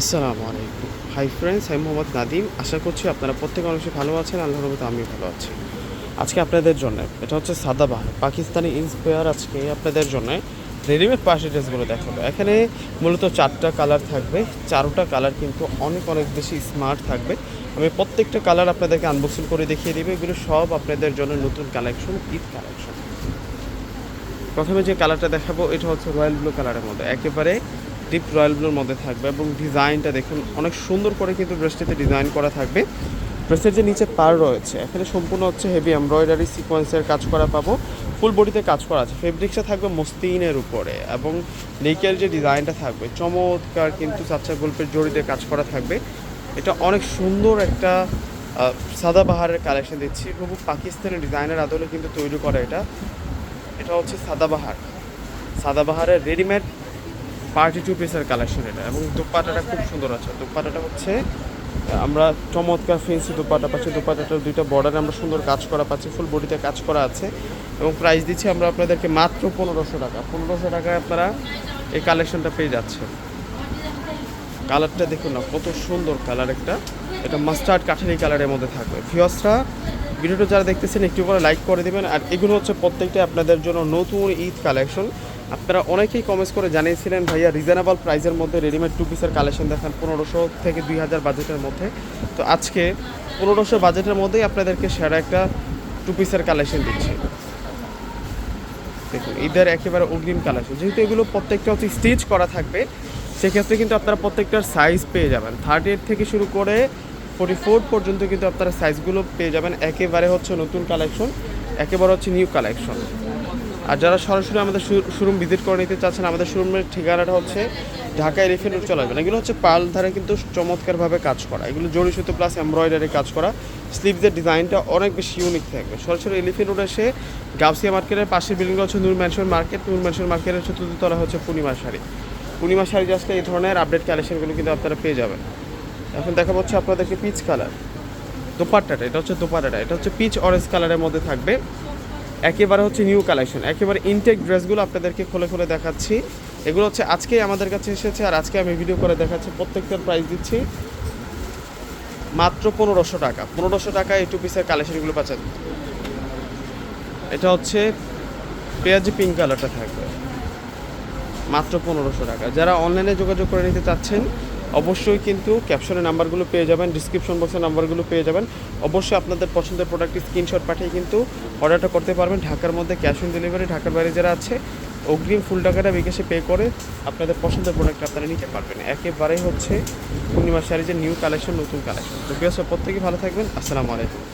আসসালামু আলাইকুম। Hi friends আমি মোহাম্মদ নাদিম আশা করছি আপনারা প্রত্যেক মানুষই ভালো আছেন, আল্লাহর রহমতে আমিও ভালো আছি। আজকে আপনাদের জন্য, এটা হচ্ছে সাদাবাহার পাকিস্তানি ইন্সপায়ার আজকে আপনাদের জন্য রেডিমেড পার্টি ড্রেসগুলো দেখাবো। এখানে মূলত চারটা কালার থাকবে, চারোটা কালার কিন্তু অনেক অনেক বেশি স্মার্ট থাকবে। আমি প্রত্যেকটা কালার আপনাদেরকে আনবক্সিং করে দেখিয়ে দেবো, এগুলো সব আপনাদের জন্য নতুন কালেকশন ঈদ কালেকশন প্রথমে যে কালারটা দেখাবো, এটা হচ্ছে রয়্যাল ব্লু কালারের মধ্যে। একেবারে ডিপ রয়্যাল ব্লুর মধ্যে থাকবে এবং ডিজাইনটা দেখুন, অনেক সুন্দর করে কিন্তু ড্রেসটিতে ডিজাইন করা থাকবে। ড্রেসের যে নিচে পার রয়েছে, এখানে সম্পূর্ণ হচ্ছে হেভি এমব্রয়ডারি সিকোয়েন্সের কাজ করা পাবো। ফুল বডিতে কাজ করা আছে। ফেব্রিক্সটা থাকবে মস্তিনের উপরে এবং নেকের যে ডিজাইনটা থাকবে, চমৎকার কিন্তু চাচ্চা গল্পের জড়িতে কাজ করা থাকবে। এটা অনেক সুন্দর একটা সাদাবাহারের কালেকশন দিচ্ছি। খুব পাকিস্তানি ডিজাইনের আদলে কিন্তু তৈরি করা এটা। এটা হচ্ছে সাদাবাহার সাদাবাহারের রেডিমেড পার্টি টু পিসের কালেকশন এটা এবং দুপাটাটা খুব সুন্দর আছে। দুপাটাটা হচ্ছে, আমরা চমৎকার ফেন্সি দুপাটা পাচ্ছি। দুপাটাটার দুইটা বর্ডারে আমরা সুন্দর কাজ করা পাচ্ছি ফুল বডিতে কাজ করা আছে এবং প্রাইস দিচ্ছি আমরা আপনাদেরকে মাত্র পনেরোশো টাকা। পনেরোশো টাকায় আপনারা এই কালেকশনটা পেয়ে যাচ্ছেন। কালারটা দেখুন না, কত সুন্দর কালার একটা। এটা মাস্টার্ড কাঠারি কালারের মধ্যে থাকবে। ফিয়সরা ভিডিওটা যারা দেখতেছেন, একটু করে লাইক করে দেবেন। আর এগুলো হচ্ছে প্রত্যেকটা আপনাদের জন্য নতুন ঈদ কালেকশন আপনারা অনেকেই কমেন্টস করে জানিয়েছিলেন, ভাইয়া রিজনেবল প্রাইসের মধ্যে রেডিমেড টু পিসের কালেকশন দেখান পনেরোশো থেকে দুই হাজার বাজেটের মধ্যে। তো আজকে পনেরোশো বাজেটের মধ্যেই আপনাদেরকে সেরা একটা টু পিসের কালেকশন দিচ্ছি। দেখুন, ঈদের একেবারে অগ্রিম কালেকশন যেহেতু এগুলো প্রত্যেকটা হচ্ছে স্টিচ করা থাকবে, সেক্ষেত্রে কিন্তু আপনারা প্রত্যেকটার সাইজ পেয়ে যাবেন। থার্টি এইট থেকে শুরু করে ফোর্টি ফোর পর্যন্ত কিন্তু আপনারা সাইজগুলো পেয়ে যাবেন। একেবারে হচ্ছে নতুন কালেকশন একেবারে হচ্ছে নিউ কালেকশন আর যারা সরাসরি আমাদের শোরুম ভিজিট করে নিতে চাচ্ছেন, আমাদের শোরুমের ঠিকানাটা হচ্ছে ঢাকা এলিফেন্ট রোড চলে আসবেন। এগুলো হচ্ছে পাল ধারে কিন্তু চমৎকারভাবে কাজ করা। এগুলো জড়ি সুতো প্লাস এমব্রয়ডারি কাজ করা। স্লিভসের ডিজাইনটা অনেক বেশি ইউনিক থাকবে। সরাসরি এলিফেন্ট রোড এসে গাউসিয়া মার্কেটের পাশের বিল্ডিং হচ্ছে Noor mansion market Noor mansion মার্কেটের চতুর্থতলা হচ্ছে পূর্ণিমা শাড়ি। পূর্ণিমা শাড়ি আসলে এই ধরনের আপডেট কালেকশনগুলো কিন্তু আপনারা পেয়ে যাবেন। এখন দেখা হচ্ছে আপনাদেরকে পিচ কালার দোপাট্টাটা, এটা হচ্ছে দোপাট্টাটা। এটা হচ্ছে পিচ অরেঞ্জ কালারের মধ্যে থাকবে। একেবারে হচ্ছে নিউ কালেকশন একেবারে ইনটেক ড্রেসগুলো আপনাদেরকে খুলে খুলে দেখাচ্ছি। এগুলো হচ্ছে আজকেই আমাদের কাছে এসেছে আর আজকে আমি ভিডিও করে দেখাচ্ছি, প্রত্যেকটার প্রাইস দিচ্ছি মাত্র পনেরোশো টাকা। পনেরোশো টাকা এই টু পিসের কালেকশনগুলো পাচ্ছেন। এটা হচ্ছে পেঁয়াজি পিঙ্ক কালারটা থাকবে। মাত্র পনেরোশো টাকা। যারা অনলাইনে যোগাযোগ করে নিতে চাচ্ছেন অবশ্যই কিন্তু ক্যাপশনে নাম্বারগুলো পেয়ে যাবেন ডিসক্রিপশন বক্সে নাম্বারগুলো পেয়ে যাবেন। অবশ্যই আপনাদের পছন্দের প্রোডাক্টের স্ক্রিনশট পাঠিয়ে কিন্তু অর্ডারটা করতে পারবেন। ঢাকার মধ্যে ক্যাশ অন ডেলিভারি ঢাকার বাইরে যারা আছে, অগ্রিম ফুল টাকাটা বিকাশে পে করে আপনাদের পছন্দের প্রোডাক্ট আপনারা নিতে পারবেন। একেবারেই হচ্ছে পূর্ণিমা শাড়ি যে নিউ কালেকশন নতুন কালেকশন তো বিয়াস প্রত্যেকেই ভালো থাকবেন। আসসালামু আলাইকুম।